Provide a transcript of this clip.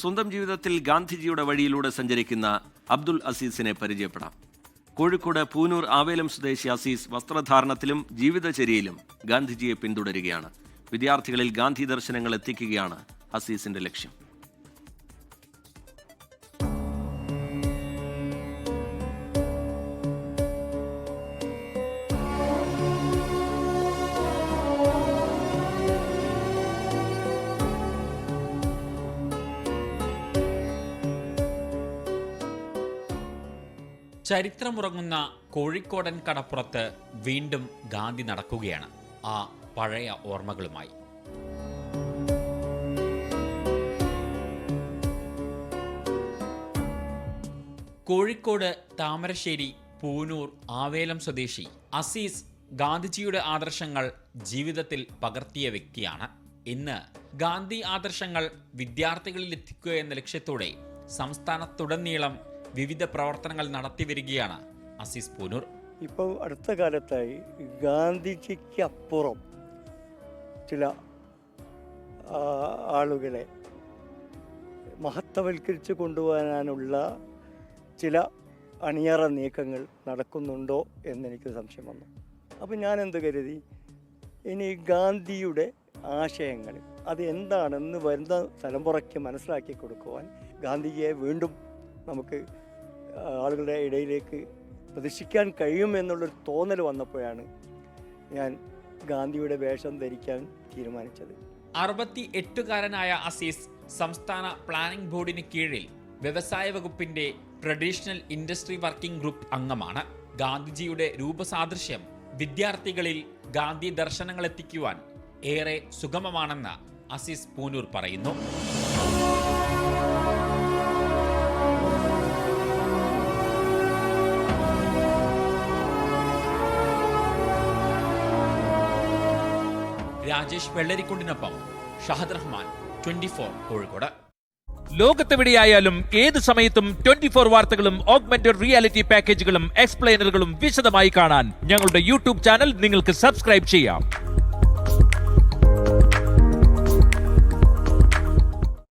സ്വന്തം ജീവിതത്തിൽ ഗാന്ധിജിയുടെ വഴിയിലൂടെ സഞ്ചരിക്കുന്ന അബ്ദുൽ അസീസിനെ പരിചയപ്പെടാം. കോഴിക്കോട് പൂനൂർ ആവേലം സ്വദേശി അസീസ് വസ്ത്രധാരണത്തിലും ജീവിതചര്യയിലും ഗാന്ധിജിയെ പിന്തുടരുകയാണ്. വിദ്യാർത്ഥികളിൽ ഗാന്ധി ദർശനങ്ങൾ എത്തിക്കുകയാണ് അസീസിന്റെ ലക്ഷ്യം. ചരിത്രമുറങ്ങുന്ന കോഴിക്കോടൻ കടപ്പുറത്ത് വീണ്ടും ഗാന്ധി നടക്കുകയാണ്. ആ പഴയ ഓർമ്മകളുമായി. കോഴിക്കോട് താമരശ്ശേരി പൂനൂർ ആവേലം സ്വദേശി അസീസ് ഗാന്ധിജിയുടെ ആദർശങ്ങൾ ജീവിതത്തിൽ പകർത്തിയ വ്യക്തിയാണ്. ഇന്ന് ഗാന്ധി ആദർശങ്ങൾ വിദ്യാർത്ഥികളിൽ എത്തിക്കുക എന്ന ലക്ഷ്യത്തോടെ സംസ്ഥാനത്തുടനീളം വിവിധ പ്രവർത്തനങ്ങൾ നടത്തി വരികയാണ് അസീസ് പുനൂർ. ഇപ്പോൾ അടുത്ത കാലത്തായി ഗാന്ധിജിക്ക് അപ്പുറം ചില ആളുകളെ മഹത്വവൽക്കരിച്ച് കൊണ്ടുപോകാനുള്ള ചില അണിയറ നീക്കങ്ങൾ നടക്കുന്നുണ്ടോ എന്നെനിക്ക് സംശയം വന്നു. അപ്പോൾ ഞാൻ എന്ത് കരുതി? ഇനി ഗാന്ധിയുടെ ആശയങ്ങൾ അത് എന്താണെന്ന് വരുന്ന തലമുറയ്ക്ക് മനസ്സിലാക്കി കൊടുക്കുവാൻ ഗാന്ധിജിയെ വീണ്ടും നമുക്ക് ആളുകളുടെ ഇടയിലേക്ക് പ്രദർശിക്കാൻ കഴിയുമെന്നുള്ളൊരു തോന്നൽ വന്നപ്പോഴാണ് ഞാൻ ഗാന്ധിയുടെ വേഷം ധരിക്കാൻ തീരുമാനിച്ചത്. അറുപത്തി എട്ടുകാരനായ അസീസ് സംസ്ഥാന പ്ലാനിംഗ് ബോർഡിന് കീഴിൽ വ്യവസായ വകുപ്പിന്റെ ട്രഡീഷണൽ ഇൻഡസ്ട്രി വർക്കിംഗ് ഗ്രൂപ്പ് അംഗമാണ്. ഗാന്ധിജിയുടെ രൂപസാദൃശ്യം വിദ്യാർത്ഥികളിൽ ഗാന്ധി ദർശനങ്ങൾ എത്തിക്കുവാൻ ഏറെ സുഗമമാണെന്ന് അസീസ് പൂനൂർ പറയുന്നു. രാജേഷ് വെള്ളരിക്കുണ്ടിനൊപ്പം ഷഹദ് റഹ്മാൻ ട്വന്റി ഫോർ കോഴിക്കോട്. ലോകത്തെവിടെയായാലും ഏത് സമയത്തും ട്വന്റി ഫോർ വാർത്തകളും ഓഗ്മെന്റഡ് റിയാലിറ്റി പാക്കേജുകളും എക്സ്പ്ലെയിനറുകളും വിശദമായി കാണാൻ ഞങ്ങളുടെ യൂട്യൂബ് ചാനൽ നിങ്ങൾക്ക് സബ്സ്ക്രൈബ് ചെയ്യാം.